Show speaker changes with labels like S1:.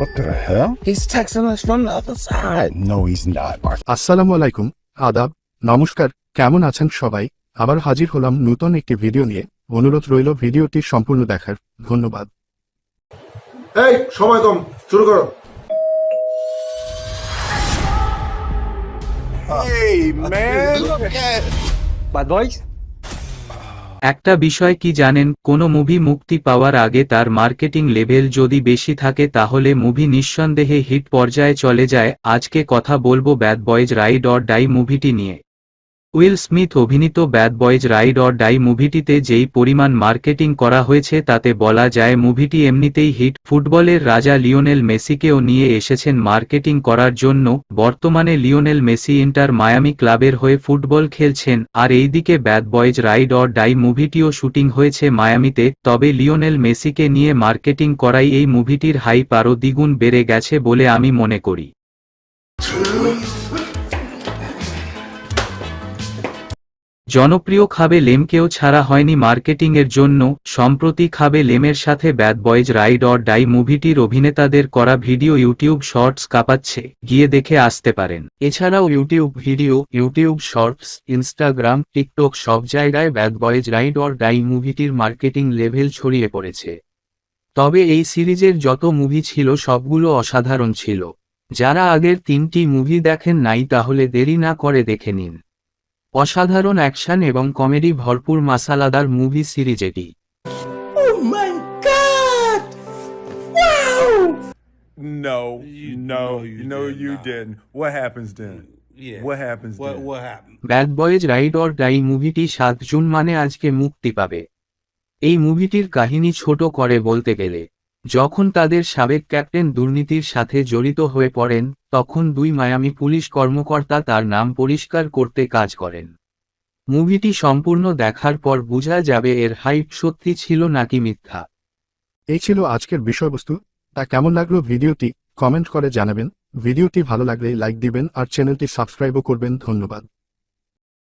S1: What the hell? He's texting us from the other side. No, he's not, Mark.
S2: আসসালামু আলাইকুম আদাব নমস্কার কেমন আছেন সবাই আবার হাজির হলাম নতুন একটি ভিডিও নিয়ে অনুরোধ রইল ভিডিওটি সম্পূর্ণ দেখার ধন্যবাদ
S3: এই সময় কম শুরু করো
S1: Hey, man.
S4: Bad boys?
S5: একটা বিষয় কি জানেন, কোনো মুভি মুক্তি পাওয়ার আগে তার মার্কেটিং লেভেল যদি বেশি থাকে তাহলে মুভি নিঃসন্দেহে হিট পর্যায়ে চলে যায়। আজকে কথা বলব bad boys ride or die মুভিটি নিয়ে। উইল স্মিথ অভিনীত bad boys ride or die মুভিটিতে যেই পরিমাণ মার্কেটিং করা হয়েছে তাতে বলা যায় মুভিটি এমনিতেই হিট। ফুটবলের রাজা লিওনেল মেসিকেও নিয়ে এসেছেন মার্কেটিং করার জন্য। বর্তমানে লিওনেল মেসি ইন্টার মায়ামি ক্লাবের হয়ে ফুটবল খেলছেন। আর এইদিকে bad boys ride or die মুভিটিও shooting হয়েছে মায়ামিতে। তবে লিওনেল মেসিকে নিয়ে মার্কেটিং করাই এই মুভিটির হাইপ আরও দ্বিগুণ বেড়ে গেছে বলে আমি মনে করি। জনপ্রিয় খাবে লেমকেও ছাড়া হয়নি মার্কেটিংয়ের জন্য, সম্প্রতি খাবে লেমের সাথে bad boys ride or die মুভিটির অভিনেতাদের করা ভিডিও ইউটিউব শর্টস কাঁপাচ্ছে, গিয়ে দেখে আসতে পারেন। এছাড়াও YouTube video YouTube shorts Instagram TikTok সব জায়গায় bad boys ride or die মুভিটির marketing level ছড়িয়ে পড়েছে। তবে এই সিরিজের যত মুভি ছিল সবগুলো অসাধারণ ছিল। যারা আগের তিনটি মুভি দেখেন নাই তাহলে দেরি না করে দেখে নিন। অসাধারণ অ্যাকশন এবং কমেডি ভরপুর মাসালাদার মুভি সিরিজ এটি
S6: No,
S4: You-
S6: no,
S4: no, you
S6: no,
S4: did
S6: you
S4: not.
S6: didn't. What happens then?
S4: Yeah.
S6: What happens
S4: What
S6: then?
S4: what happened?
S5: Bad boys ride or die মুভিটি সাত জুন মানে আজকে মুক্তি পাবে এই মুভিটির কাহিনী ছোট করে বলতে গেলে যখন তাদের সাবেক ক্যাপ্টেন দুর্নীতির সাথে জড়িত হয়ে পড়েন, তখন দুই মায়ামি পুলিশ কর্মকর্তা তার নাম পরিষ্কার করতে কাজ করেন। মুভিটি সম্পূর্ণ দেখার পর বোঝা যাবে এর হাইপ সত্যি ছিল নাকি মিথ্যা।
S2: এই ছিল আজকের বিষয়বস্তু, তা কেমন লাগল ভিডিওটি কমেন্ট করে জানাবেন, ভিডিওটি ভালো লাগলে লাইক দিবেন আর চ্যানেলটি সাবস্ক্রাইবও করবেন, ধন্যবাদ।